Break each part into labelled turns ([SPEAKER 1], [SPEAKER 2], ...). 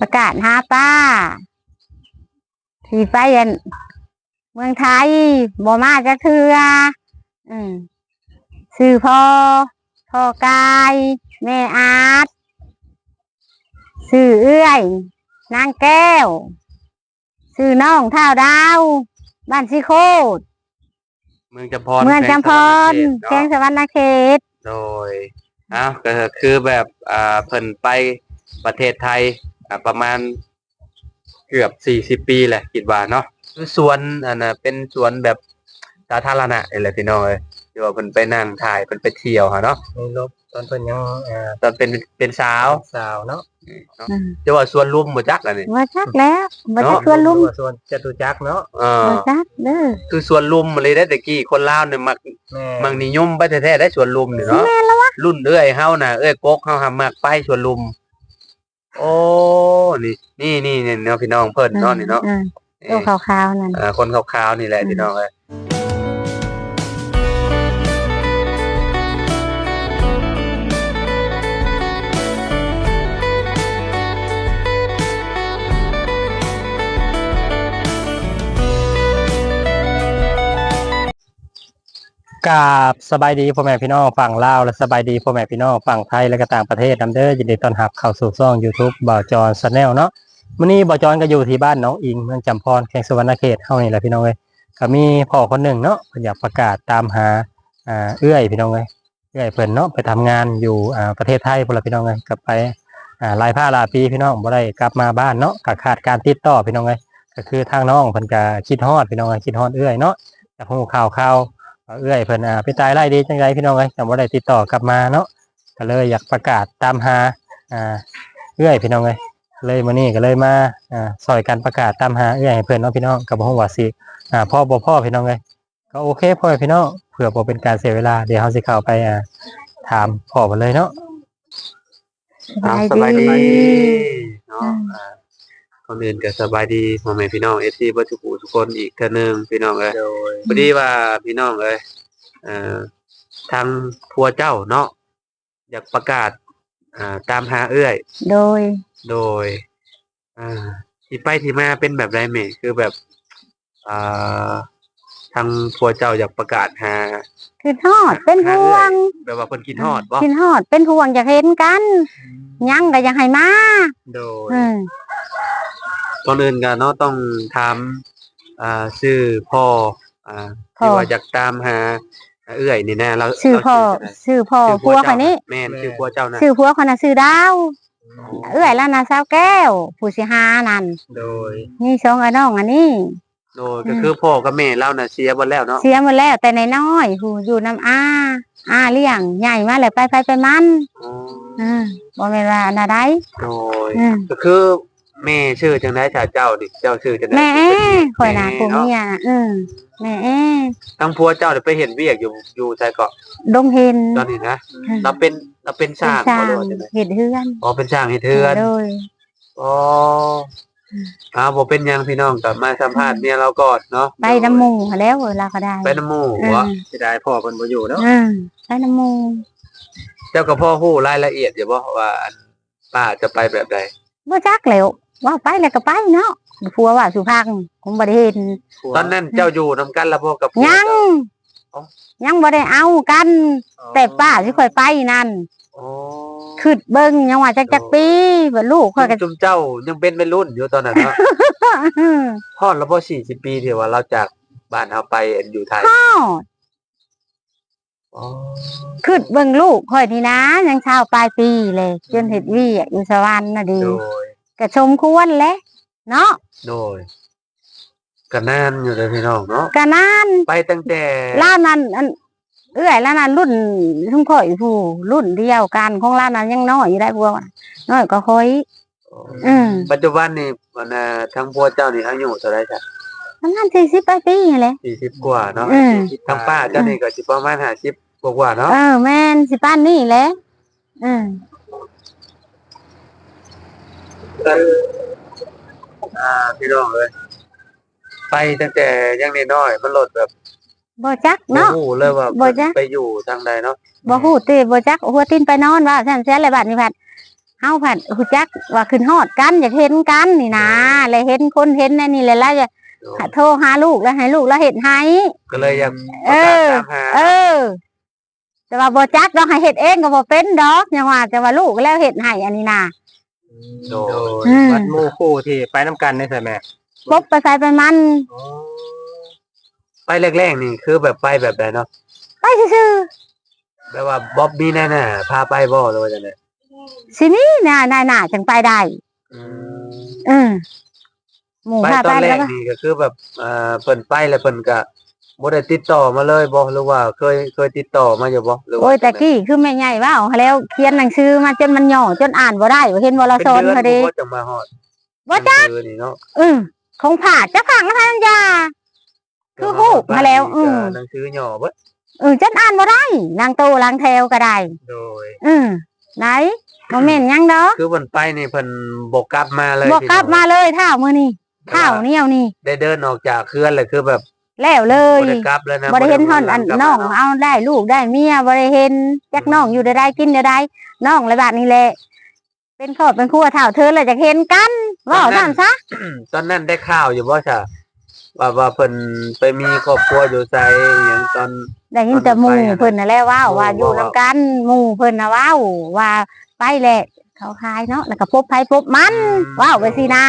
[SPEAKER 1] ประกาศหาป้าที่ไปอันเมืองไทยบ่มาจะเทืออืมชื่อพ่อพ่อกายแม่อาร์ตชื่อเอื้อย นางแก้วชื่อน้องเท่าดาวบ้านสิโคด
[SPEAKER 2] เมืองจำพร
[SPEAKER 1] เมืองจำพรแก
[SPEAKER 2] แขว
[SPEAKER 1] ง
[SPEAKER 2] ง
[SPEAKER 1] สวรรณเขต
[SPEAKER 2] โดยอ้าวก็คือแบบอ่าเพิ่นไปประเทศไทย อ่าประมาณเกือบสี่สิบปีแหละคิดว่าเนาะคือสวนอันน่ะเป็นสวนแบบสาธารณะนี่แหละพี่น้องเอ้ยที่ว่าเพิ่นไปนั่งถ่ายเพิ่นไปเที่ยวหะเนาะ
[SPEAKER 3] ในลบตอนเพิ่นยังอ่า
[SPEAKER 2] ตอนเป็นเป็นสาว
[SPEAKER 3] สาวเนาะ
[SPEAKER 2] เนาะจะว่าสวนลุมบ่จักอันนี้
[SPEAKER 1] ว่าจักแล้วว่าจัก
[SPEAKER 2] เนาะ
[SPEAKER 1] ชวนลุม
[SPEAKER 3] ส่วนจตุจักรเนาะ
[SPEAKER 2] เออ
[SPEAKER 1] ว่าจักเด้อ
[SPEAKER 2] คือสวนลุมเลยได้อตะกี้คนลาวเนี่ยมัก
[SPEAKER 3] แม่
[SPEAKER 2] มักนิยมไปแท้ๆได้สวนลุมนี่เนาะ
[SPEAKER 1] แม่นแล้ววะ
[SPEAKER 2] รุ่นเอ้อยเฮาน่ะเอ้อยกกเฮาหามักไปสวนลุม โอ้นี่นี่นี่นี่เนาะพี่น้องเพิ่นเนาะนี่เนาะ
[SPEAKER 1] อืมตัวขาวๆนั่น
[SPEAKER 2] เอ่อคนขาวๆนี่แหละพี่น้องเอ้ย
[SPEAKER 3] กาบสบายดีพ่อแม่พี่น้องฝั่งลาวและสบายดีพ่อแม่พี่น้องฝั่งไทยและก็ต่างประเทศนํเด้อยินดีต้อนรับเข้าสู่ช่อง YouTube บ่าวจอนชาแนลเนาะมื้อนี้บ่าวจอนก็อยู่ที่บ้านน้องอิงเมืองจำพรแขวงสวรรณเขตเฮานี่แหละพี่น้องเอ้ยก็มีพ่อคนหนึ่งเนาะเพิ่นอยากประกาศตามหาอ่าเอื้อยพี่น้องเอ้ยเอื้อยเพิ่นเนาะไปทำงานอยู่อ่าประเทศไทยพุ่นล่ะพี่น้องเอ้ยก็ไปอ่าหลายผ้าหลายปีพี่น้องบ่ได้กลับมาบ้านเนาะก็ขาดการติดต่อพี่น้องเอ้ยก็คือทางน้องเพิ่นก็คิดฮอดพี่น้องเอ้ยคิดฮอดเอื้อยเนาะจากฮู้ข่าวข่าว เอื้อยเพิ่นอ่าไปตายไล่ดีจังไดพี่น้องเอ้ยแต่บ่ได้ติดต่อกลับมาเนาะก็เลยอยากประกาศตามหาอ่าเอื้อยพี่น้องเอ้ยเลยมื้อนี้ก็เลยมาอ่าซอยกันประกาศตามหาเอื้อยให้เพิ่นเนาะพี่น้องก็บ่ฮู้ว่าสิอ่าพ่อบ่พ่อพี่น้องเอ้ยก็โอเคพ่อแม่พี่น้องเพื่อบ่เป็นการเสียเวลาเดี๋ยวเฮาสิเข้าไปอ่าถามพ่อเพิ่นเลยเนาะ
[SPEAKER 2] อ่าส
[SPEAKER 1] ส
[SPEAKER 2] บา
[SPEAKER 1] บายย
[SPEAKER 2] ดี
[SPEAKER 1] ดี
[SPEAKER 2] เนาะอ่าก่อนอื่นก็สบายดีพ่อแม่พี่น้อง FC เบ่ทุกผู้ทุกคนอีกเทื่อหนึงพี่น้องเอ้ย
[SPEAKER 3] โดย
[SPEAKER 2] พอดีว่าพี่น้องเอ้ยเอ่อทางพัวเจ้าเนาะอยากประกาศอ่าตามหาเอื้อย
[SPEAKER 1] โดย
[SPEAKER 2] โดยอ่าที่ไปที่มาเป็นแบบไรเมคือแบบอ่าทางพัวเจ้าอยากประกาศหา
[SPEAKER 1] คือทอดเป็นห่วง
[SPEAKER 2] แบบว่าเพิ่นกินฮอดบ่
[SPEAKER 1] กินฮอดเป็นห่วงอยากเห็นกันยังก็ยังให้มา
[SPEAKER 2] โดย
[SPEAKER 1] อืม
[SPEAKER 2] ก่อนอื่นก็เนาะต้องถามอ่าชื่อพ่อ อ่าที่ว่าอยากตามหา เอื้อยนี่นะเรา
[SPEAKER 1] ชื่อพ่อ
[SPEAKER 2] เรา
[SPEAKER 1] ชื่อพ่อ
[SPEAKER 2] ชื่อ
[SPEAKER 1] พัวคนนี้
[SPEAKER 2] แม่นชื่อพัวเจ้านะ
[SPEAKER 1] ชื่อพัวคนน่ะชื่อดาวเอื้อยแล้วนะสาวแก้ว ผู้สิหานั่น
[SPEAKER 3] โดย
[SPEAKER 1] นี่ชงไอ้น้องอันนี้
[SPEAKER 2] โดยก็คือพ่อกับแม่เราน่ะเสียหมดแล้วเนาะ
[SPEAKER 1] เสียหมดแล้วแต่ในน้อยๆผู้อยู่น้ำอาอาเลี้ยงใหญ่มาเลยไปไปไปมัน
[SPEAKER 2] อ๋อ
[SPEAKER 1] อืมบ่แม่นว่าอันใด
[SPEAKER 2] โดย
[SPEAKER 1] อืม
[SPEAKER 2] ก็คือแม่ชื่อจังได๋ถ้าเจ้าดิเจ้าชื่อจังได๋
[SPEAKER 1] แม่เอ้ข่อยน่ะ
[SPEAKER 2] แม่
[SPEAKER 1] ผู้
[SPEAKER 2] เนาะ
[SPEAKER 1] เมียน่ะอืม แม่เอ้
[SPEAKER 2] ทั้งผัวเจ้าเนี่ยไปเห็นเวียกอยู่อยู่ไสเกาะ
[SPEAKER 1] ดงเห็น
[SPEAKER 2] ตอนนี้นะเราเป็นเราเป็นช่าง
[SPEAKER 1] สร้า
[SPEAKER 2] บ่
[SPEAKER 1] ง
[SPEAKER 2] รู้ว่าจังได๋
[SPEAKER 1] เฮ็ดเฮือน
[SPEAKER 2] อ๋อเป็นช่างเฮ็ดเทือน
[SPEAKER 1] โดย
[SPEAKER 2] อ๋ออ้าวบ่เป็นหยังพี่น้องก็มาสัมภาษณ์เมียเราก่อนเนาะ
[SPEAKER 1] ไปน้ำหมูหั้นแล้วเราก็ได้
[SPEAKER 2] ไปน้ำหมู่
[SPEAKER 1] อื
[SPEAKER 2] บ่
[SPEAKER 1] ม
[SPEAKER 3] สิได้พ่อเพิ่นบ่อยู่เนาะ
[SPEAKER 1] อืมไปน้ำหมู
[SPEAKER 2] เจ้ากับพ่อฮู้รายละเอียดอยู่บ่ว่าอันป้าจะไปแบบใด
[SPEAKER 1] บ่จักแล้วว่าไปแล้วก็ไปเนาะ ผัวว่าสุพังคงบ่ได้เห็น
[SPEAKER 2] ตอนนั้นเจ้าอยู่นํกันแล้วบ่กับผัว
[SPEAKER 1] ยัง
[SPEAKER 2] เจ้าอ๋อ
[SPEAKER 1] ยังบ่ได้เอากัน แต่ป้าสิค่อยไปนั่น
[SPEAKER 2] อ๋อ
[SPEAKER 1] ขึ้นเบิ่งยังว่าจักจักปีบ่ลูกค่อยก็
[SPEAKER 2] จุมเจ้ายังเป็นวัยรุ่นอยู่ตอนนั้นเนาะพอดแล้วบ่40ปีที่ว่าเราจากบ้านเฮาไปอันอยู่ไทย
[SPEAKER 1] อ้อ
[SPEAKER 2] อ๋อ
[SPEAKER 1] ขึ้นเบิ่งลูกค่อยนี่นะ ยังเช้าปลายปีเลย จนเฮ็ดวีอะอยู่สวรรค์น่ะดี
[SPEAKER 2] โดย
[SPEAKER 1] ก็ชมควรแหละ เนาะ
[SPEAKER 2] โดยก็นานอยู่เลยพี่น้องเนาะ
[SPEAKER 1] ก็นาน
[SPEAKER 2] ไปตั้งแต่
[SPEAKER 1] ล้านนั้นอันเอื้อยล้านนั้นรุ่นทุ่งข่อยผู้รุ่นเดียวกันของล้านนั้นยังน้อยอยู่ได้พวกอะน้อยก็ค่อยอืม
[SPEAKER 2] ปัจจุบันนี่มันน่ะทั้งพวกเจ้านี่อายุเท่าไหร่จ้ะ
[SPEAKER 1] ประมาณ40ปลายปีนั่นแหละ
[SPEAKER 2] 40กว่าเนาะ
[SPEAKER 1] อืม
[SPEAKER 2] ทั้งป้าเจ้านี่ก็สิประมาณ50กว่าๆเนาะ
[SPEAKER 1] เออแม่นสิป้านนี่แหละอืม
[SPEAKER 2] อ่าพี่น้องเอ้ยไปตั้งแต่ยังน้อยๆมันลดแบบ
[SPEAKER 1] บ่จัก
[SPEAKER 2] บ่
[SPEAKER 1] เนาะ
[SPEAKER 2] ฮู้เลยว่า
[SPEAKER 1] บ่จ๊ะ
[SPEAKER 2] ไปอยู่ทางใดเนาะ
[SPEAKER 1] บ่ฮู้ติบ่จักหัวตีนไปนอนว่าซั่นแซ่นเลยบัดนี้พัดเฮาผัดฮู้จักว่าขึ้นฮอดกันอยากเห็นกันนี่นะเลยเห็นคนเห็นนั่นนี่แหละแล้วจะโทรหาลูกแล้วให้ลูกแล้วเฮ็ดให้
[SPEAKER 2] ก็เลยอยาก
[SPEAKER 1] เออ
[SPEAKER 2] ตามหา
[SPEAKER 1] เออ แต่ว่าบ่จักดอกให้เฮ็ดเองก็บ่เป็นดอกยังว่าแต่ว่าลูกแล้วเฮ็ดให้อันนี้น่ะ
[SPEAKER 2] โด
[SPEAKER 3] โด
[SPEAKER 2] ย
[SPEAKER 3] ย
[SPEAKER 1] อืม
[SPEAKER 3] วัดหมู่คู่ที่ไปน้ำกันได้ใช่ไหม
[SPEAKER 1] ปบไปใส่ไปมัน
[SPEAKER 2] ไปแรกๆนี่คือแบบไปแบบไหนเนาะ
[SPEAKER 1] ไปซื่อ
[SPEAKER 2] แบบว่าบ๊อบบี้แน่ๆพาไปบ่หรือว่าจังได๋
[SPEAKER 1] ๆสิมีน่ะนายน่ะจังไปได้เออหมู่
[SPEAKER 2] ไป
[SPEAKER 1] พา
[SPEAKER 2] ต
[SPEAKER 1] ไป
[SPEAKER 2] อนแร
[SPEAKER 1] แล้
[SPEAKER 2] ก
[SPEAKER 1] วก็
[SPEAKER 2] นี่ก็คือแบบเอ่อเพิ่นไปแล้วเพิ่นก็ บ่ได้ติดต่อมาเลยบ่หรือว่าเคยเคยติดต่อมาอยู่บ่หรือว่า
[SPEAKER 1] โอ้ยแต่กี้คือแม่ใหญ่ว่าเอาแล้วเขียนหนังสือมาจนมันหย่อจนอ่านบ่ได้บ่เห็นบ่เรา
[SPEAKER 2] เป็น
[SPEAKER 1] สอน
[SPEAKER 2] เดือน
[SPEAKER 1] เขาดี
[SPEAKER 2] บ่จะมาฮอด
[SPEAKER 1] บ่จัก
[SPEAKER 2] หนังสือนี่เนาะ
[SPEAKER 1] เออของผ่าจะผังนะทันยาคือฮู้มาแล้ว อืม
[SPEAKER 2] หนังสือย่อเบิด
[SPEAKER 1] เออจนอ่านบ่ได้ นางโตลางแถวก็ได้
[SPEAKER 2] โดย
[SPEAKER 1] เออไหนบ่แม่นหยังดอก
[SPEAKER 2] คือเพิ่นไปนี่เพิ่นบ่กลับมาเลย
[SPEAKER 1] บ่กลับมาเลยเท่ามื้อนี้
[SPEAKER 2] พี่น้
[SPEAKER 1] เท่า
[SPEAKER 2] อง
[SPEAKER 1] เหนียวนี่
[SPEAKER 2] ได้เดินออกจากเขื่อนเลยคือแบบ
[SPEAKER 1] แล้วเลย
[SPEAKER 2] บ่ได้กลับแล้วนะ
[SPEAKER 1] บ่ได้เห็นท่อนอัน
[SPEAKER 2] กลับ
[SPEAKER 1] น้อง
[SPEAKER 2] มาเาะ
[SPEAKER 1] เอาได้ลูกได้เมียบ่ได้เห็นจักน้องอยู่ได้ได้กินได้ได้น้องระบาดนี่แหละ เป็นครอบเป็นครัวเท่าเธอเลยจะเห็นกันเว่าซั่นซะ
[SPEAKER 2] ตอนนั้นได้ข่าวอยู่บ่จ้ะว่าว่าเพิ่นไปมีครอบครัวอยู่ไสอหยังตอน
[SPEAKER 1] ได้ยินแต่หมู่
[SPEAKER 2] ไปอะนะ
[SPEAKER 1] เพิ่นน่ะแหละเว้า
[SPEAKER 2] โอ้
[SPEAKER 1] ว่าอยู่
[SPEAKER 2] ว่า
[SPEAKER 1] นํกันหมู่เพิ่นน่ะเว้าว่าไปแหละเขาคายเนาะแล้วก็พบไผพบมันเว้าไปสินะ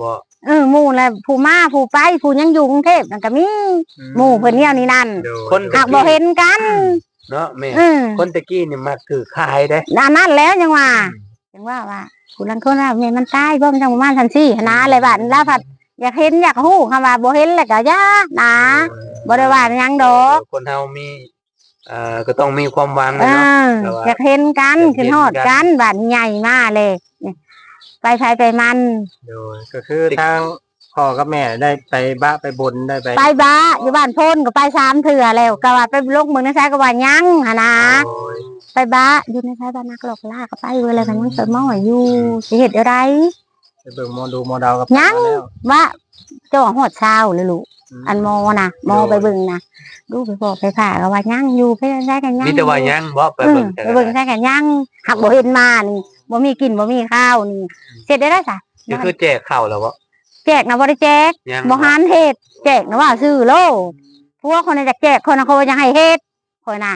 [SPEAKER 2] บ่
[SPEAKER 1] เออหมู่น่ะผู้มาผู้ไปผู้ยังอยู่กรุงเทพนั่นก็มีหมู่เพิ่นเนี่ยนี่นั่น
[SPEAKER 2] คน
[SPEAKER 1] หากบ่เห็นกัน
[SPEAKER 2] เนาะแม่
[SPEAKER 1] เออ
[SPEAKER 2] คนตะกี้นี่มักถือขายเด้
[SPEAKER 1] นั่นนั่นแล้วยังว่ายังว่าว่าผู้ลังคนว่าแม่มันตายบ่มันจังประมาณทันซี่หั้นนะอะไรบาดแล้วผัดอยากเห็นอยากฮู้คำว่าบ่เห็นแล้วก็ย่านะบ่ได้ว่าหยังดอก
[SPEAKER 2] คนเฮามีเอ่อก็ต้องมีความหวัง
[SPEAKER 1] เอ
[SPEAKER 2] นะเนาะ
[SPEAKER 1] อ
[SPEAKER 2] แต่ว่า
[SPEAKER 1] อยากเห็นกัน
[SPEAKER 2] อยากเห็น
[SPEAKER 1] ขึ้นฮอดกันบาดใหญ่มาเลยเนี่ย ไปไผไปมัน
[SPEAKER 3] โดยก็คือทางพ่อกับแม่ได้ไปบ้าไปบนได้ไป
[SPEAKER 1] ไปบ้าอยู่บ้านโพนก็ไปสามเถื่อแล้วก็ว่าไปลกเมืองในไสก็ว่ายังหั่นนะ
[SPEAKER 2] โอ้ย
[SPEAKER 1] ไปบ้าอยู่ในไสบ้านนักหลอกล่าก็ไปเวลากันยังเสมออยู่สิเฮ็ดอะไร
[SPEAKER 3] ไปเบิ่งโมดูโมเดากับ
[SPEAKER 1] ยัง
[SPEAKER 3] พ่อแล้ว
[SPEAKER 1] ว่าเจ้าฮอดเช้าเลยลูกอันโมนะโมไปเบิ่งนะดูไปบอกไปผ่าก็ว่ายังอยู่ไปใช้กันยัง
[SPEAKER 2] มีแต่ว่ายังบ่ไป
[SPEAKER 1] เออ
[SPEAKER 2] เบิ่ง
[SPEAKER 1] ไปเบิ่งใช้กันยังหักบ่เห็นมานี่ บ่มีกินบ่มีข้าวนี่เสร็จได้แล้วจ้ะ
[SPEAKER 2] นี่คือแจกข้าวแล้วบ่
[SPEAKER 1] แจกนะบ่ได้แจก
[SPEAKER 2] ยัง
[SPEAKER 1] บ่หานเฮ็ดแจกนะว่าซื้อโลดพวกคนน่ะจะแจกคนน่ะเขาว่าจะให้เฮ็ดข่อยน่ะ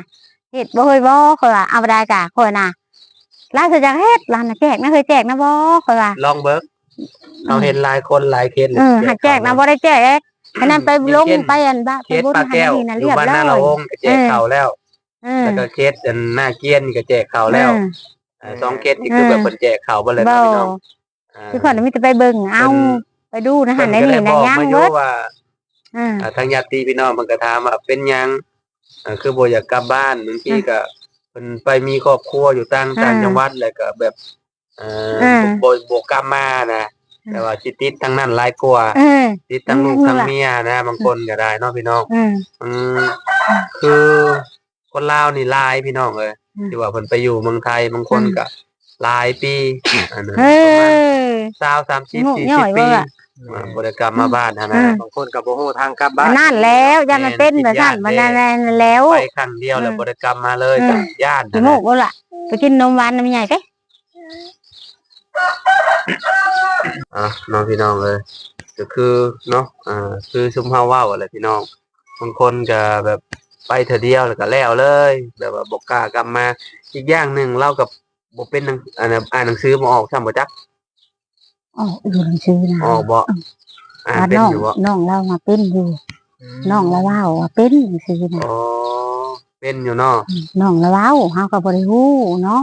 [SPEAKER 1] เฮ็ดบ่เคยบ่ข่อยว่าเอาบ่ได้กะข่อยน่ะร้านสิจะเฮ็ดร้านน่ะแจกนะเคยแจกนะบ่ข่อยว่า
[SPEAKER 2] ลองเบิ่งเราเห็นหลายคนหลายเคสเลย
[SPEAKER 1] เออหักแจกนะบ่ได้แจกอันนั้นไปลงไปอันบ้า
[SPEAKER 2] เค
[SPEAKER 1] ไป
[SPEAKER 2] ส
[SPEAKER 1] บุญ
[SPEAKER 2] ปลา
[SPEAKER 1] หัน
[SPEAKER 2] แก้ว
[SPEAKER 1] นี่น่ะ
[SPEAKER 2] อ
[SPEAKER 1] เรี
[SPEAKER 2] ยู่
[SPEAKER 1] ยบ
[SPEAKER 2] บ้าน
[SPEAKER 1] ร้
[SPEAKER 2] หน้า
[SPEAKER 1] อ
[SPEAKER 2] เรา
[SPEAKER 1] ย
[SPEAKER 2] องค์ก็แจกข้าวแล้ว
[SPEAKER 1] เออ
[SPEAKER 2] แล้วก็เคสอันหน้าเกียนนี่ก็แจกข้าวแล้ว
[SPEAKER 1] เออ
[SPEAKER 2] เอ่อ สองเคสนี่คือแบบเพิ่นแจกข้าวบ่เลย
[SPEAKER 1] บ่
[SPEAKER 2] นะพี่น้องอ่า
[SPEAKER 1] คือคนมีแต่ไปเบิ่งเอาไปดูนะ
[SPEAKER 2] เพิ่
[SPEAKER 1] หัน
[SPEAKER 2] น
[SPEAKER 1] ใน
[SPEAKER 2] ก็
[SPEAKER 1] นี่
[SPEAKER 2] ได้
[SPEAKER 1] นะ
[SPEAKER 2] บอก
[SPEAKER 1] ยัง
[SPEAKER 2] มาอ
[SPEAKER 1] เบิ
[SPEAKER 2] ยู่
[SPEAKER 1] ด
[SPEAKER 2] ว่า
[SPEAKER 1] อ่า
[SPEAKER 2] อ่าทางญาติพี่น้องมันก็ถามว่าเป็นหยังอ่าคือบ่อยากกลับบ้านบางทีก็เพิ่นไปมีครอบครัวอยู่ต่างต่างจังหวัดแล้วก็แบบเอ่ออบ่บ่กลับมานะแต่ว่าสิติดทางนั้นหลายกว่า
[SPEAKER 1] เออ
[SPEAKER 2] ติดทั้งลูก
[SPEAKER 1] อืม
[SPEAKER 2] ทั้งเมียนะบางคนก็ได้เนาะพี่น้อง
[SPEAKER 1] อืม
[SPEAKER 2] อืมคือคนลาวนี่หลายพี่น้องเลย
[SPEAKER 1] อืม
[SPEAKER 2] ที่ว่าเพิ่นไปอยู่เมืองไทยบางคนก็หลายปีอันนั้น
[SPEAKER 1] เอ
[SPEAKER 2] ประมาณ
[SPEAKER 1] อ
[SPEAKER 2] 20 30
[SPEAKER 1] งุย่อย
[SPEAKER 2] 40ปี
[SPEAKER 1] เว้ยอะ
[SPEAKER 2] อ่าบ่ได้กลับมาบ้านหั้น
[SPEAKER 1] อื
[SPEAKER 2] นะ
[SPEAKER 1] ม
[SPEAKER 3] บางคนกับโบโหทางกลับบ้า
[SPEAKER 1] มัน
[SPEAKER 3] น
[SPEAKER 1] นั่นแล้วยันมันเป็น
[SPEAKER 2] แม่น
[SPEAKER 1] แบบนั้น
[SPEAKER 2] คิด
[SPEAKER 1] มัน
[SPEAKER 2] ยาก
[SPEAKER 1] นั่น
[SPEAKER 2] แน่
[SPEAKER 1] แล้ว
[SPEAKER 2] ไปครั้งเดียวแล้ว
[SPEAKER 1] อืม
[SPEAKER 2] บ่ได้กลับมาเลย
[SPEAKER 1] อืม
[SPEAKER 2] ก็ย่าน
[SPEAKER 1] กิ
[SPEAKER 2] นะ
[SPEAKER 1] นโมกบ่ล่ะไปกินนมหวานน้ำใหญ่ไป
[SPEAKER 2] อะน้องพี่น้องเลยก็คือเนาะอ่าคือซุมเฮาเว้าอะไรพี่น้องบางคนก็แบบ ไปเทื่อเดียวแล้วก็แล้วเลยแบบว่าบ่กล้ากลับมา อีกอย่างหนึ่งเรากับบ่เป็นหนังอ่านอ่านหนังสือบ่ออกซ้ำบ่จัก
[SPEAKER 1] อ๋ออยู่หนังสือนะ
[SPEAKER 2] ออกบ่อ่าน
[SPEAKER 1] ว่า
[SPEAKER 2] เป็น
[SPEAKER 1] น้อง
[SPEAKER 2] อยู่บ่
[SPEAKER 1] น้องเรามาเป็นอยู่น้องเราเว้าว่าเป็นหนังสือนะ
[SPEAKER 2] อ๋อเป็นอยู่เนาะ
[SPEAKER 1] น้องเราเว้าเฮาก็บ่ได้ฮู้เนาะ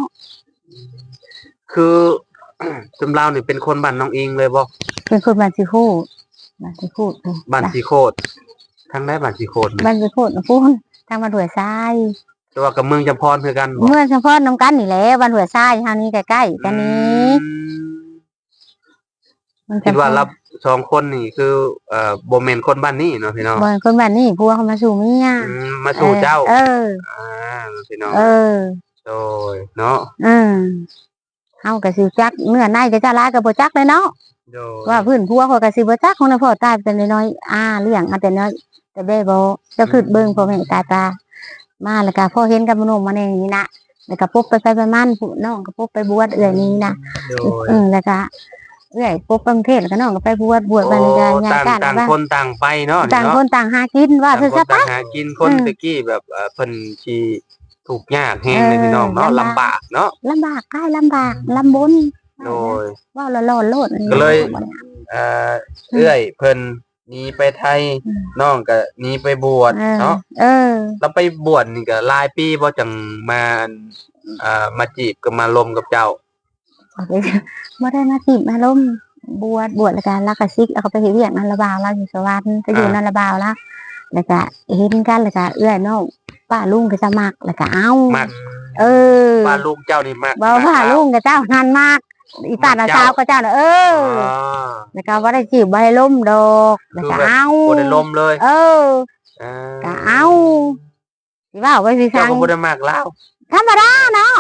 [SPEAKER 2] คือจำเรานี่เป็นคนบ้านน้องอิงเลยบ่
[SPEAKER 1] เป็นคนบ้านสิฮู้บ้านสิฮู้
[SPEAKER 2] บ้านสีโคด ทางไหนบ้านสีโคดนี่
[SPEAKER 1] บ้านสิฮู้นะพูนทางบ้านหัวยทราย
[SPEAKER 2] แต่ว่ากับเมืองจำพรคือกันบ่
[SPEAKER 1] เมื่อเฉพาะน้ำกันนี่แหละบ้านหัวยทรายทางนี้ใกล้ๆกันนี้
[SPEAKER 2] อืม
[SPEAKER 1] มัน
[SPEAKER 2] คิดว่ารับสองคนนี่คือเอ่อบ่แม่นคนบ้านนี้เนาะพี่น้อง
[SPEAKER 1] บ่คนบ้านนี้ผัวเขามาสู่เมีย
[SPEAKER 2] อืมมาสู่เจ้า
[SPEAKER 1] เออ
[SPEAKER 2] อ่าพี่น้อง
[SPEAKER 1] เออ
[SPEAKER 2] โดยเนาะ
[SPEAKER 1] อืมเฮาก็สิจักเนื้อในก็จะลายก็บ่จักเลยเนาะ
[SPEAKER 2] โดย
[SPEAKER 1] ว่าพื้นผัวเขาก็สิบ่จักของน่ะพ่อตายแต่น้อยๆอ่าเลี้ยงมาแต่น้อย แต่เบ้บ่เจะคิดเบิ่งพ่อแม่ตายตา มาแล้วก็พ่อเห็นกับมโนมาในนี้นะแล้วก็ปุ๊บไปไปประมาณผู้น้องก็ปุ๊บไปบวชเอื้อยนี้นะ
[SPEAKER 3] โดย
[SPEAKER 1] อืมแล้วก็เอื้อยปุ๊บไปกรุงเทพแล้วก็น้องก็ไปบวชบวชไปเลยก็
[SPEAKER 2] โอ้
[SPEAKER 1] ยาย
[SPEAKER 2] ต่าง
[SPEAKER 1] กัน
[SPEAKER 2] ต่าง
[SPEAKER 1] ว่า
[SPEAKER 2] คนต่างไปเนาะ
[SPEAKER 1] ต่าง
[SPEAKER 2] เนาะ
[SPEAKER 1] คนต่างหากินว่า
[SPEAKER 2] ต่าง
[SPEAKER 1] เธอ
[SPEAKER 2] คน
[SPEAKER 1] ซะ
[SPEAKER 2] ต่า
[SPEAKER 1] ปะ
[SPEAKER 2] งหากินคน
[SPEAKER 1] อืม
[SPEAKER 2] ตะกี้แบบเอ่อเพิ่นที่ถูกข์ยากแฮงเลย
[SPEAKER 1] เออ
[SPEAKER 2] พี่น้องเนาะ
[SPEAKER 1] ลำ
[SPEAKER 2] ลำ
[SPEAKER 1] บาก
[SPEAKER 2] บากเนาะ
[SPEAKER 1] ลำบากใกล้ลำบากลำบน
[SPEAKER 2] โดย
[SPEAKER 1] ว่าละล่อโลด
[SPEAKER 2] ก็เลยเอ่อเอื้อยเพิ่น หนีไปไทย
[SPEAKER 1] อืม
[SPEAKER 2] น้องก็หนีไปบวช
[SPEAKER 1] เออ
[SPEAKER 2] เนาะ
[SPEAKER 1] เออ
[SPEAKER 2] แล้วไปบวชนี่ก็หลายปีบ่จังมาอันอ่ามาจีบก็มาลมกับเจ้า
[SPEAKER 1] บ่ได้มาจีบมาล้มบวชบวชแล้วก็ลักกะซิกแล้วก็ไปเฮ็ดเวียกนันละบาวเราอยู่สวรรค์ไปอยู่
[SPEAKER 2] อ่า
[SPEAKER 1] นันละบาวละแล้วก็เห็นกันแล้วก็เอื้อยน้องป้าลุงก็จะมักแล้วก็เอา
[SPEAKER 2] มัก
[SPEAKER 1] เออ
[SPEAKER 2] ป้าลูกเจ้านี่มัก
[SPEAKER 1] บ่ว่า
[SPEAKER 2] มัก
[SPEAKER 1] ลุงกับเจ้านั่นมาก อีป้าน่ะ
[SPEAKER 2] มักเจ้า
[SPEAKER 1] สาวก็เจ้าน่ะเออ
[SPEAKER 2] อ๋อ
[SPEAKER 1] แล้วก็บ่ได้จีบบ่ได้ล้มดอกแล้วก็เอา
[SPEAKER 2] บ่ได้ลมเลย
[SPEAKER 1] เออ
[SPEAKER 2] อ่า
[SPEAKER 1] ก็เอาสิว่าไว้สิ
[SPEAKER 2] เจ้า
[SPEAKER 1] สั่ง
[SPEAKER 2] ก็บ่ได้มักแล้ว
[SPEAKER 1] ธรรมดาเนาะ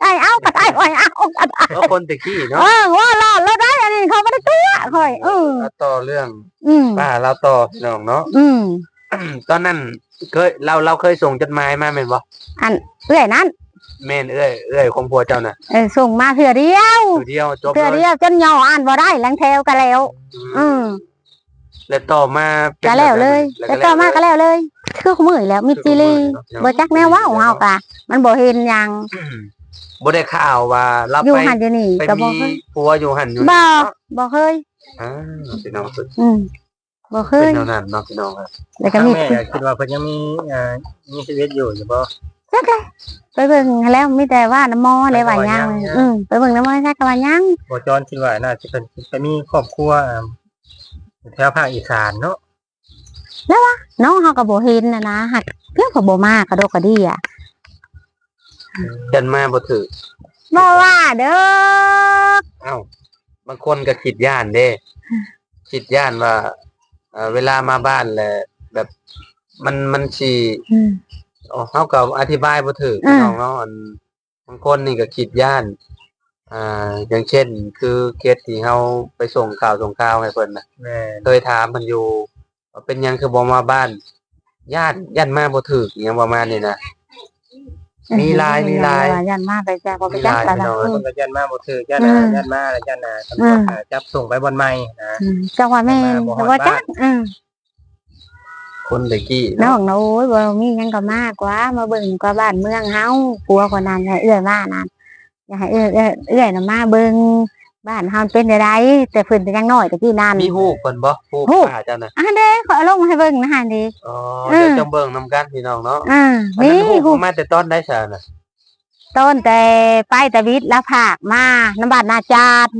[SPEAKER 1] ไอ้เอาก็ได้ไว้เอาก็ได้
[SPEAKER 2] เออคนตะกี้
[SPEAKER 1] เอ
[SPEAKER 2] เนาะ
[SPEAKER 1] อว่ารอดแล้วได้อันนี้เขาบ่ได้เตี้ยค่อยเออ
[SPEAKER 2] แล้วต่อเรื่อง
[SPEAKER 1] อืม
[SPEAKER 2] ป้าเราต่อพี่น้องเนาะ
[SPEAKER 1] อืม
[SPEAKER 2] ตอนนั้นเคยเราเราเคยส่งจดหมายมาแม่นบ่
[SPEAKER 1] อันเอื้อยนั้น
[SPEAKER 2] แม่นเอ้ยเอ้ยของผัวเจ้าน่ะ
[SPEAKER 1] เออส่งมาเถื่อเดียว
[SPEAKER 2] คือเดียวจบ
[SPEAKER 1] เถื่อ
[SPEAKER 2] เล
[SPEAKER 1] เดี
[SPEAKER 2] ย
[SPEAKER 1] ยวจนย่ออ่านบ่ได้หลังแถวก็แล้ว อืม
[SPEAKER 2] แล้วต่อมาเป็น
[SPEAKER 1] ก็แล้วเลย
[SPEAKER 2] แบบ
[SPEAKER 1] แล้
[SPEAKER 2] นั้
[SPEAKER 1] วนต่อมาก็แล้วเลยคือขมือแล้วมิดซีรีส์บ่จักแนวเว้าเฮากะมันบ่เห็นหยัง
[SPEAKER 2] บ่ได้ข่าวว่าเรา
[SPEAKER 1] อยู่
[SPEAKER 2] ไป
[SPEAKER 1] หันอยู่นี่
[SPEAKER 2] ไป
[SPEAKER 1] ก็บ่
[SPEAKER 2] มี
[SPEAKER 1] เคย
[SPEAKER 2] ผัวอยู่หันอยู่
[SPEAKER 1] บ่
[SPEAKER 2] นี่เนาะ
[SPEAKER 1] บ่เคย
[SPEAKER 2] อ่าพี่น้องเป็น
[SPEAKER 1] อืมบ่เคย
[SPEAKER 2] เท่านั้นเนาะพี่น้องครับ
[SPEAKER 1] แล้วก็
[SPEAKER 3] ทาง
[SPEAKER 1] มี
[SPEAKER 3] แม่ก็คิดว่าเพิ่นยังมีอ่ามีชีวิตอยู่อยู่บ่
[SPEAKER 1] จักเลยไปเบิ่งแล้วมีแต่ว่าน้ำมอเลยว่ายัง
[SPEAKER 3] ไปว่ายัง
[SPEAKER 1] อืมไปเบิ่งน้ำมอซักก็ว่ายัง
[SPEAKER 3] บ่จอนคิดว่าน่าจะเป็นไปมีครอบครัวอ่าแถวภาคอีสานเนาะ
[SPEAKER 1] น้องเฮาก็บ่เห็นน่ะนะหักเรื่องก็บ่มากกระดกกระดี่อะ
[SPEAKER 2] จันมาบ่ถือ
[SPEAKER 1] บ่ว่าเด้อ
[SPEAKER 2] เอ้าบางคนก็คิดย่านเด้คิดย่านว่าเอ่อเวลามาบ้านแหละแบบมันมันสิ
[SPEAKER 1] อืม
[SPEAKER 2] โอ้ เขาก็อธิบายบ่ถูก
[SPEAKER 1] อืม
[SPEAKER 2] น้องเนาะอันบางคนนี่ก็คิดย่านอ่าอย่างเช่น คือเคสที่เฮาไปส่งข่าวส่งข่าวให้เพิ่นน่ะ
[SPEAKER 3] แม่น
[SPEAKER 2] เคยถามมันอยู่ว่าเป็นหยังคือบ่มาบ้านญาติญาติมาบ่ถูกอหยังประมาณนี้นะ มีลายมีลาย
[SPEAKER 1] ยันมากไปจ้ะบ่ไปจัก
[SPEAKER 2] มีลาย
[SPEAKER 1] แล้ว
[SPEAKER 2] พี่น้
[SPEAKER 1] นะ
[SPEAKER 2] อง
[SPEAKER 1] อื
[SPEAKER 3] เพิ่
[SPEAKER 1] ม
[SPEAKER 3] นก็ยันมาบ่ถือยันหา
[SPEAKER 1] อืม
[SPEAKER 3] ยันมาแล้วยันหาตำร
[SPEAKER 1] อื
[SPEAKER 3] วจ
[SPEAKER 1] ม
[SPEAKER 3] อ่าจับส่งไปบ่อนใหม่นะ
[SPEAKER 1] อืมจังหวะแม่น
[SPEAKER 3] บ่ฮอด
[SPEAKER 1] แต่ว่าจัก
[SPEAKER 3] บ้าน
[SPEAKER 1] อืม
[SPEAKER 2] คนตะกี้
[SPEAKER 1] น้อ
[SPEAKER 2] เนาะ
[SPEAKER 1] งนะโอ้ยบ่มีหยังก็มากกว่า มาเบิ่งกว่าบ้านเมืองเฮากลัวกว่านั้นให้เอื้อยมานั่นอย่าให้เอื้อยเอื้อยเอื้อยน่ะมาเบิ่งบ้านเฮาเป็นได้แต่เพิ่นก็ยังน้อยตะกี้นั่น
[SPEAKER 2] มีฮูกเพิ่นบ่ฮูก
[SPEAKER 1] ฮูก
[SPEAKER 2] ป้าเจ้าน่ะ
[SPEAKER 1] อันเด้ขอเอาลงมาให้เบิ่งนะหั่นดิ
[SPEAKER 2] อ๋อ
[SPEAKER 1] อื
[SPEAKER 2] เดี๋ยว
[SPEAKER 1] ม
[SPEAKER 2] จะเบิ่งนํกันพี่น้องเนาะ
[SPEAKER 1] อ่า
[SPEAKER 2] อัน
[SPEAKER 1] มี
[SPEAKER 2] นั้นฮูก
[SPEAKER 1] ฮูก
[SPEAKER 2] มาแต่ตอนได้ซะน่ะ
[SPEAKER 1] ต้นแต่ไปตะวิทย์แล้วผากมาน้ำบาดนาจารย์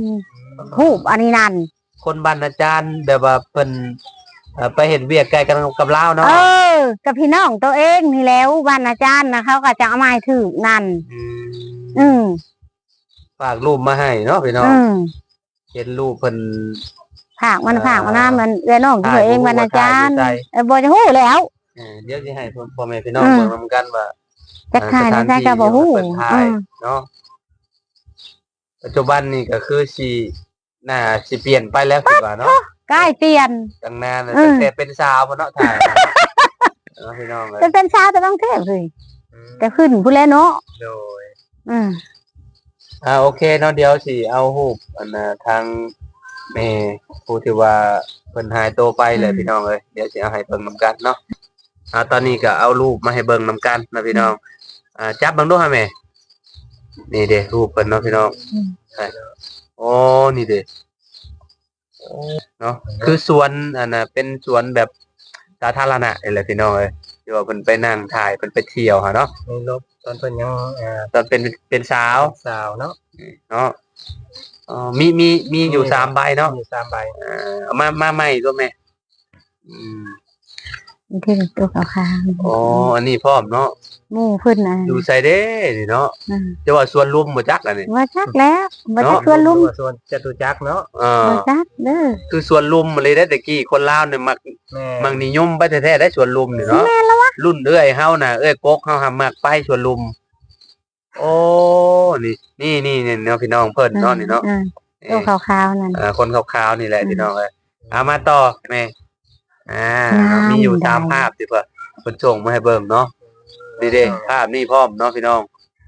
[SPEAKER 1] ฮูบอันนี้นั่น
[SPEAKER 2] คนบ้านอาจารย์แบบว่าเพิ่น เอ่อไปเฮ็ดเวียกใกล้กันกับลาวเนาะ
[SPEAKER 1] เออ กับพี่น้องตัวเองนี่แล้วบ้านอาจารย์นะเขาก็จะเอาไม้ถือนั่น
[SPEAKER 2] ม
[SPEAKER 1] อืม
[SPEAKER 2] ฝากรูปมาให้เนาะพี่น้อง
[SPEAKER 1] อืม
[SPEAKER 2] เห็นรูปเพิ่น
[SPEAKER 1] ผากมัน
[SPEAKER 2] อ่า
[SPEAKER 1] ผากมันน้ามันเอื้อน้องตัวเองบ้านอาจารย์
[SPEAKER 2] ถ่าย
[SPEAKER 1] เออบ่จะฮู้แล้ว
[SPEAKER 2] เออเดี๋ยวสิให้พ่อพ่อแม่พี่น้อง
[SPEAKER 1] อืม
[SPEAKER 2] เบิ่งนํกันว่า
[SPEAKER 1] จะขายในใจก็บ่ฮู้
[SPEAKER 2] เปิดท้า
[SPEAKER 1] อื
[SPEAKER 2] ย
[SPEAKER 1] ม
[SPEAKER 2] เนาะปัจจุบันนี่ก็คือสิน่าสิเปลี่ยนไปแล้วคิดว่าเนาะ
[SPEAKER 1] ใกล้เปลี่ยน
[SPEAKER 2] ตั้งนานแล้ว
[SPEAKER 1] อืม
[SPEAKER 2] ตั้งแต่เป็นสาวพุ่นเนาะถ่ายเนาะพี่น้องเอ้
[SPEAKER 1] จะ
[SPEAKER 2] ย
[SPEAKER 1] เป็นชาวจะต้องเทพเลย
[SPEAKER 3] อืม
[SPEAKER 1] แต่ขึ้นผู้แล้วเนาะ
[SPEAKER 3] โดย
[SPEAKER 1] อืม
[SPEAKER 2] อ่าโอเคเนาะเดี๋ยวสิเอารูปอันน่ะทางแม่ผู้ที่ว่าเพิ่นหายตัวไปเลยพี่น้องเอ้ยเดี๋ยวสิเอาให้เบิ่งนํกันเนาะอ่าตอนนี้ก็เอารูปมาให้เบิ่งนํกันนะพี่น้องอ่าจับเบิ่งดูให้แม่นี่เด้รูปเพิ่นเนาะพี่น้องใช่โอ้นี่เด้ เนาะคือสวนอันน่ะเป็นสวนแบบสาธารณะนี่แหละพี่น้องเอ้ยที่ว่าเพิ่นไปนั่งถ่ายเพิ่นไปเที่ยวหาเนาะ
[SPEAKER 3] ในลบตอนเพิ่นยังอ่า
[SPEAKER 2] ตอนเป็นเป็นสาว
[SPEAKER 3] สาวเนาะ
[SPEAKER 2] เนาะอ๋อมีมีมีอยู่สามใบเนาะ
[SPEAKER 3] มีสามใบ
[SPEAKER 2] เอ่อเอามามาใหม่ตัวแม่อืม
[SPEAKER 1] นี่ที่ตัวขาวๆ
[SPEAKER 2] อ๋ออันนี้พร้อมเนาะ
[SPEAKER 1] หมู่เพิ่นน่ะ
[SPEAKER 2] อยู่ไสเด้นี่เนาะ
[SPEAKER 1] อืม
[SPEAKER 2] จะว่าสวนลุมบ่จักอันนี้
[SPEAKER 1] ว่าจักแล้วบ่จักชวนลุม
[SPEAKER 3] ส่วนจตุจักรเนาะ
[SPEAKER 2] เออ
[SPEAKER 1] บ่จักเด้อ
[SPEAKER 2] คือสวนลุมเลยได้อตะกี้คนลาวเนี่ยมัก
[SPEAKER 3] แม่
[SPEAKER 2] มักนิยมไปแท้ๆได้สวนลุมนี่เนาะ
[SPEAKER 1] แม่นแล้ววะ
[SPEAKER 2] รุ่นเอ้อยเฮาน่ะเอ้อยกกเฮาหามักไปสวนลุม โอ้นี่นี่นี่นี่เนาะพี่น้องเพิ่นเนาะนี่เนาะ
[SPEAKER 1] อืม
[SPEAKER 2] เอ้
[SPEAKER 1] ตัวยขาวๆนั่น
[SPEAKER 2] อ่าคนขาวๆนี่แหละพี่น้องเอ้ยเอามาต่อแม่ อ่างา
[SPEAKER 1] ม
[SPEAKER 2] มีอยู่
[SPEAKER 1] ได้
[SPEAKER 2] ตามภาพที่เพิ่นเพิ่นส่งมาให้เบิ่งเนาะนี่เด้ภาพนี่พร้อมเนาะพี่น้อง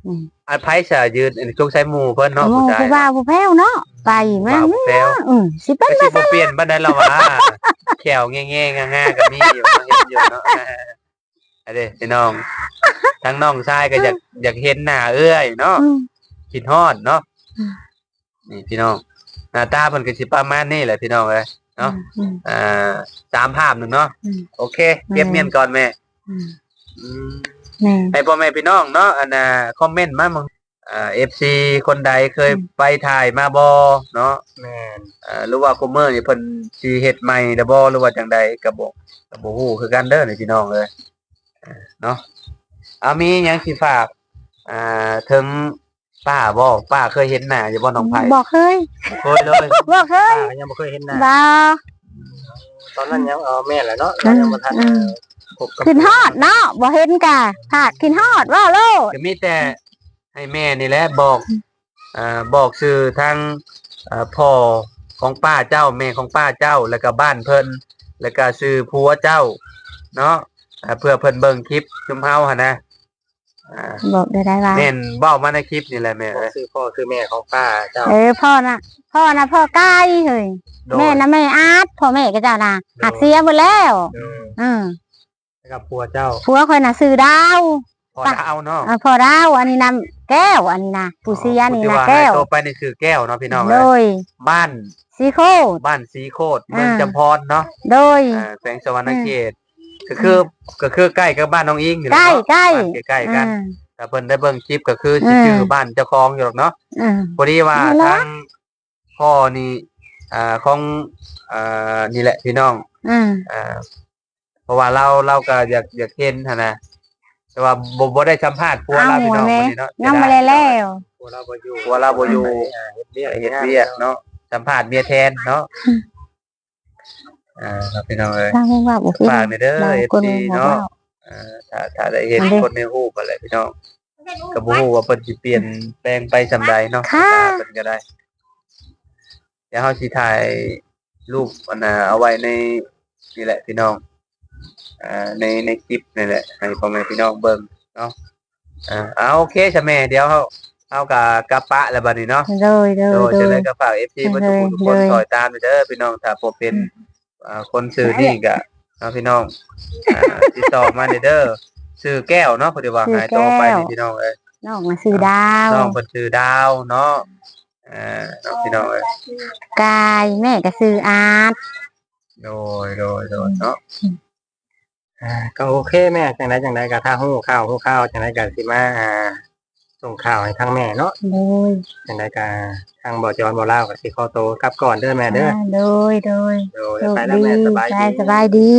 [SPEAKER 1] อืม
[SPEAKER 2] อันไผจะยืนอันนี้จงใช้หมู่เพิ่นเนาะ
[SPEAKER 1] โอ้
[SPEAKER 2] ผู้ชาย
[SPEAKER 1] ผู้บ่าวผู้แพ้วเนาะไปแม่
[SPEAKER 2] บ่าว
[SPEAKER 1] นี่
[SPEAKER 2] แพ้ว
[SPEAKER 1] อืมสิเป็
[SPEAKER 2] ก็
[SPEAKER 1] น
[SPEAKER 2] สิบ่เปลี่ยนบันไดแล้ววะแขวแง่ๆง่าๆก็มีอยู่เนาะเห็นอยู่เนาะอันนี้พี่น้องทั้งน้องชายก็อยากอยากเห็นหน้าเอื้อยเนาะ
[SPEAKER 1] อืม
[SPEAKER 2] คิดฮอดเนาะ
[SPEAKER 1] อืม
[SPEAKER 2] นี่พี่น้องหน้าตาเพิ่นก็สิประมาณนี้แหละพี่น้องเอ้ย เนาะ
[SPEAKER 1] อืม
[SPEAKER 2] อ่าสามภาพหนึ่งเนาะ
[SPEAKER 1] อืม
[SPEAKER 2] โอเคเก็บเมียนก่อนแม่
[SPEAKER 1] อืม
[SPEAKER 2] อืม
[SPEAKER 1] แม่
[SPEAKER 2] ให้พ่อแม่พี่น้องเนาะอันน่ะคอมเมนต์มามึงอ่า FC คนใดเคยไปถ่ายมาบ่เนาะ
[SPEAKER 3] แม่น
[SPEAKER 2] อ่าหรือว่าคุมเมอร์นี่เพิ่นสิเฮ็ดใหม่เด้อบ่หรือว่าจังใดก็บ่ก็บ่ฮู้คือกันเด้อนี่พี่น้องเอ้ยอ่าเนาะเอามีหยังสิฝากอ่าถึง ป้าบ่ป้าเคยเห็นหน้าอยู่บ่น้องไผ
[SPEAKER 1] บอกเคย
[SPEAKER 2] เคยเลย
[SPEAKER 1] บอกเคย
[SPEAKER 3] ป้าก็ยังบ่เคยเห็นหน้า
[SPEAKER 1] บ่
[SPEAKER 3] ตอนนั้นยังเอาแม่นแหละเนาะเรายังบ่ทัน
[SPEAKER 1] อืม
[SPEAKER 3] พบกับ
[SPEAKER 1] ขึ้นฮอดเนาะบ่เห็นกะผาดขึ้นฮอดว่าโลด
[SPEAKER 2] ก็มีแต่ให้แม่นี่แหละบอกอ่าบอกชื่อทางอ่าพ่อของป้าเจ้าแม่ของป้าเจ้าแล้วก็บ้านเพิ่นแล้วก็ชื่อผัวเจ้า เนาะอ่าเพื่อเพิ่นเบิ่งคลิปชุมเฮาหั่นนะ อ่า
[SPEAKER 1] บอกได้ได้ว่า
[SPEAKER 2] แม่นเว้ามาในคลิปนี่แหละแม่
[SPEAKER 3] บอก
[SPEAKER 2] เอ้ย
[SPEAKER 3] คือพ่อคือแม่ของป้าเจ้า
[SPEAKER 1] เออพ่อน่ะ พ่อน่ะพ่อกายเฮ้ย
[SPEAKER 2] โดย
[SPEAKER 1] แม่น่ะแม่อาร์ตพ่อแม่ก็เจ้าน่ะหักเสียหมดแล้ว
[SPEAKER 3] เออ
[SPEAKER 1] อืม
[SPEAKER 3] แล้วกับผัวเจ้า
[SPEAKER 1] ผัวคอยน่ะซื้อดาว
[SPEAKER 2] พอดาวเนาะ
[SPEAKER 1] อ่าพ่อดาวอันนี้นำแก้วอันนี้นะผู้เสียนี่
[SPEAKER 2] ผู้ที่
[SPEAKER 1] นะ
[SPEAKER 2] ว่า
[SPEAKER 1] แก้ว
[SPEAKER 2] ให้โตไปนี่คือแก้วเนาะพี่น้อง
[SPEAKER 1] โด
[SPEAKER 2] เอ้ย
[SPEAKER 1] ย
[SPEAKER 2] บ้าน
[SPEAKER 1] สีโคด
[SPEAKER 2] บ้านสีโคตรเมือง
[SPEAKER 1] อ่า
[SPEAKER 2] จำพรเนาะ
[SPEAKER 1] โดย
[SPEAKER 2] อ่าแขวงสวรรณเขต ก็คือก็คือใกล้กับบ้านน้องอิงอยู่
[SPEAKER 1] ใกล้
[SPEAKER 2] เนาะ
[SPEAKER 1] ใกล้
[SPEAKER 2] บ้านใกล้ๆกัน
[SPEAKER 1] อ่า
[SPEAKER 2] ถ้าเพิ่นได้เบิ่งคลิปก็คือสิ
[SPEAKER 1] อืม
[SPEAKER 2] ชื่อบ้านเจ้าของอยู่หรอกเนาะ
[SPEAKER 1] อ่า
[SPEAKER 2] พอดีว่า
[SPEAKER 1] นั่นแหละ
[SPEAKER 2] ทางพ่อนี่อ่าของอ่านี่แหละพี่น้อง
[SPEAKER 1] อ่า
[SPEAKER 2] อ่าเพราะว่าเราเราก็อยากอยากเห็นหั่นนะแต่ว่าบ่บ่ได้สัมภาษณ์ผัวเราพี่น้องคนนี้เนาะ
[SPEAKER 1] ยังไม่ได้แล้ว
[SPEAKER 3] ผัวเราบ่อยู่
[SPEAKER 2] ผัวเราบ่อยู่
[SPEAKER 3] อ่าเฮ็ดเวียก
[SPEAKER 2] เฮ็ดเวียกเนาะสัมภาษณ์เมียแทนเนาะ อ่าครับพี่น้องเอ้ย
[SPEAKER 1] สร้างให้ว่าโอเค
[SPEAKER 2] ฝากหน่อยเด้อ
[SPEAKER 1] เรา
[SPEAKER 2] FC
[SPEAKER 1] คนบอก
[SPEAKER 2] เนาะ
[SPEAKER 1] ว่า
[SPEAKER 2] อ่าถ้าถ้าได้เห็น
[SPEAKER 1] อันนี้
[SPEAKER 2] คนในรูปอะไรพี่น้องก็บ่ฮู้ว่าเพิ่นสิเปลี่ยนแปลงไปสำใดเนาะ
[SPEAKER 1] ค่ะ
[SPEAKER 2] ตาเพิ่นก็ได้ เดี๋ยวเฮาสิถ่ายรูปอันน่ะเอาไว้ในนี่แหละพี่น้องอ่าในในคลิปนี่แหละให้พ่อแม่พี่น้องเบิ่งเนาะอ่าเอาโอเคจ้ะแม่เดี๋ยวเฮาเฮากับกะปะแล้วบัดนี้เนาะ
[SPEAKER 1] โดยโดย
[SPEAKER 2] โดย
[SPEAKER 1] โด
[SPEAKER 2] จะ
[SPEAKER 1] ย
[SPEAKER 2] เลยก็ฝาก FC เบ่ทุกคนทุกคน
[SPEAKER 1] เลย
[SPEAKER 2] คอยตามด้วยเด้อพี่น้องถ้าพบเป็น อ่าคนซื้อนี่ก็เนาะพี่น้องอ่าติดต่อมาเด้อซื้อแก้วเนาะเพอดีว่าหายตัวไปนี่พี่น้องเอ้ย
[SPEAKER 1] น้องมาซื้อดาว
[SPEAKER 2] น้องเพิ่นชื่อดาวเนาะอ่าเนาะพี่น้องเอ้ย
[SPEAKER 1] กายแม่ก็ซื้ออาร์ต
[SPEAKER 2] โดยโดยโดยเนาะ
[SPEAKER 3] อ่าก็โอเคแม่จังไดจังไดก็ถ้าฮู้ข่าวฮู้ข่าวจังไดก็สิมาอ่า ส่งข่าวให้ทางแม่เนาะ
[SPEAKER 1] โดย
[SPEAKER 3] จังไดก็ทางบ่จอนบ่ลาวก็สิขอโตวกลับก่อนเด้อแม่เด้อ
[SPEAKER 1] อ่าโดยโดย
[SPEAKER 3] โดย
[SPEAKER 1] โชค
[SPEAKER 3] ไปแล้ว
[SPEAKER 1] ดี
[SPEAKER 3] แม่สบาย
[SPEAKER 1] ไป
[SPEAKER 3] ดี
[SPEAKER 1] สบายดี